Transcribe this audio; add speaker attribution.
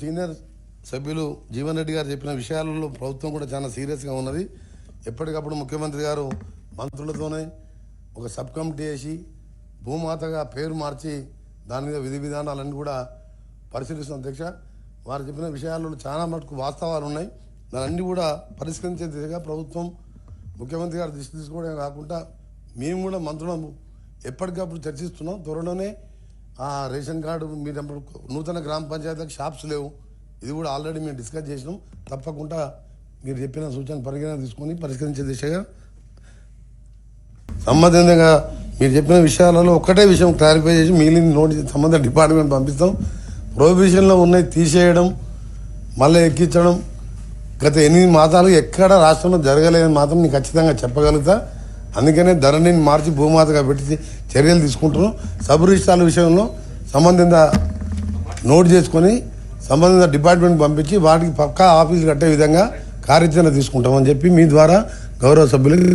Speaker 1: Senior సభ్యులు జీవన్ రెడ్డి గారు చెప్పిన విషయాలలో ప్రభుత్వం కూడా చాలా సీరియస్గా ఉన్నది. ఎప్పటికప్పుడు ముఖ్యమంత్రి గారు మంత్రులతోనే ఒక సబ్ కమిటీ వేసి భూమాతగా పేరు మార్చి దాని మీద విధి విధానాలన్నీ కూడా పరిశీలిస్తున్న. అధ్యక్ష వారు చెప్పిన విషయాలలో చాలా మటుకు వాస్తవాలు ఉన్నాయి. దాన్ని కూడా పరిష్కరించే దిశగా ప్రభుత్వం ముఖ్యమంత్రి గారు దృష్టి తీసుకోవడమే కాకుండా మేము కూడా మంత్రులము ఎప్పటికప్పుడు చర్చిస్తున్నాం. త్వరలోనే రేషన్ కార్డు మీరు నూతన గ్రామ పంచాయతీలకు షాప్స్ లేవు. ఇది కూడా ఆల్రెడీ మేము డిస్కస్ చేసినాం. తప్పకుండా మీరు చెప్పిన సూచన పరిగణన తీసుకొని పరిష్కరించే దిశగా సంబంధితంగా మీరు చెప్పిన విషయాలలో ఒక్కటే విషయం క్లారిఫై చేసి మిగిలిన నోటి సంబంధిత డిపార్ట్మెంట్ పంపిస్తాం. ప్రొహిబిషన్లో ఉన్నాయి తీసేయడం మళ్ళీ ఎక్కించడం. గత ఎనిమిది మాసాలు ఎక్కడ రాష్ట్రంలో జరగలేదని మాత్రం నేను ఖచ్చితంగా చెప్పగలుగుతా. అందుకనే ధరణిని మార్చి భూమాతగా పెట్టి చర్యలు తీసుకుంటున్నాం. సబ్ రిజిస్ట్రాల విషయంలో సంబంధిత నోట్ చేసుకొని సంబంధిత డిపార్ట్మెంట్ పంపించి వాటికి పక్కా ఆఫీసులు కట్టే విధంగా కార్యాచరణ తీసుకుంటామని చెప్పి మీ ద్వారా గౌరవ సభ్యులకి